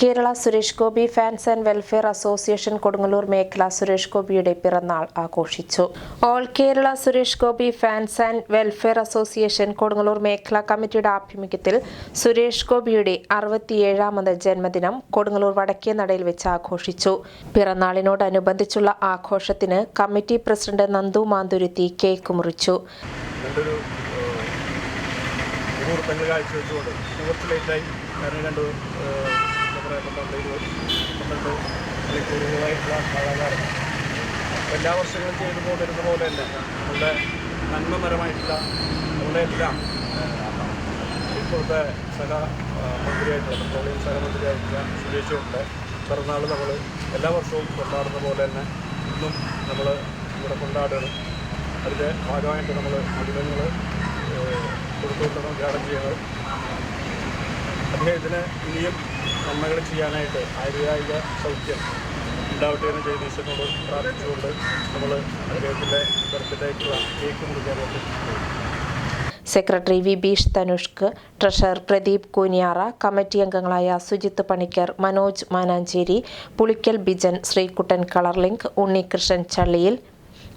Kerala Suresh Gopi fans and welfare association Kodungallur മേഖല സുരേഷ് ഗോപിയുടെ പിറന്നാൾ ആഘോഷിച്ചു. All Kerala Suresh Gopi fans and welfare association Kodungallur മേഖല കമ്മിറ്റിയുടെ ആഭിമുഖ്യത്തിൽ സുരേഷ് ഗോപിയുടെ അറുപത്തിയേഴാമത് ജന്മദിനം കൊടുങ്ങല്ലൂർ വടക്കേ നടയിൽ വെച്ച് ആഘോഷിച്ചു. പിറന്നാളിനോടനുബന്ധിച്ചുള്ള ആഘോഷത്തിന് committee president Nandu Manthuruthi cake മുറിച്ചു. നല്ലൊരു മുഹൂർത്തങ്ങൾ കാഴ്ചവെച്ചുകൊണ്ട് കുറച്ച് കാരണം രണ്ട് പറയുക പന്ത്രണ്ട് ഇരുപത് എല്ലാ വർഷങ്ങളും ചെയ്തു കൊണ്ടിരുന്ന തന്നെ നമ്മുടെ നന്മപരമായിട്ടുള്ള ഏഹ്, ഇപ്പോഴത്തെ സഹ ഏഹ്, മന്ത്രിയായിട്ടുള്ള പെട്രോളിയം സഹമന്ത്രിയായിട്ടുള്ള സുരേഷുണ്ട്. പിറന്നാൾ നമ്മൾ എല്ലാ വർഷവും കൊണ്ടാടുന്ന പോലെ തന്നെ ഇന്നും നമ്മൾ ഇവിടെ കൊണ്ടാടുകയാണ്. അതിന്റെ ഭാഗമായിട്ട് നമ്മൾ അഭിനയങ്ങൾ കൊടുത്തുകൊണ്ടാണ് ഉദ്ഘാടനം ചെയ്യുന്നത്. അദ്ദേഹത്തിന് ഇനിയും നന്മകൾ ചെയ്യാനായിട്ട് ആയുർവേദിക സൗഖ്യം ഉണ്ടാവട്ടെ എന്ന് ജഗദീശനോട് പ്രാർത്ഥിച്ചുകൊണ്ട് നമ്മൾ അദ്ദേഹത്തിന്റെ ബർത്ത്ഡേക്കുള്ള cake മുറിക്കാനായിട്ട് secretary Vibeesh Thanushk treasurer Pradeep Kooniyara committee അംഗങ്ങളായ Sujith Panicker Manoj Mananchery Pulikkal Bijan Sreekuttan colour link Unnikrishnan Challiyil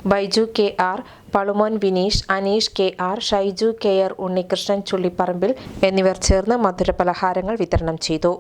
Baiju K R Palumon Vineesh Aneesh K R Shaiju K R Unnikrishnan Chullipparambil എന്നിവർ ചേർന്ന് മധുരപലഹാരങ്ങൾ വിതരണം ചെയ്തു.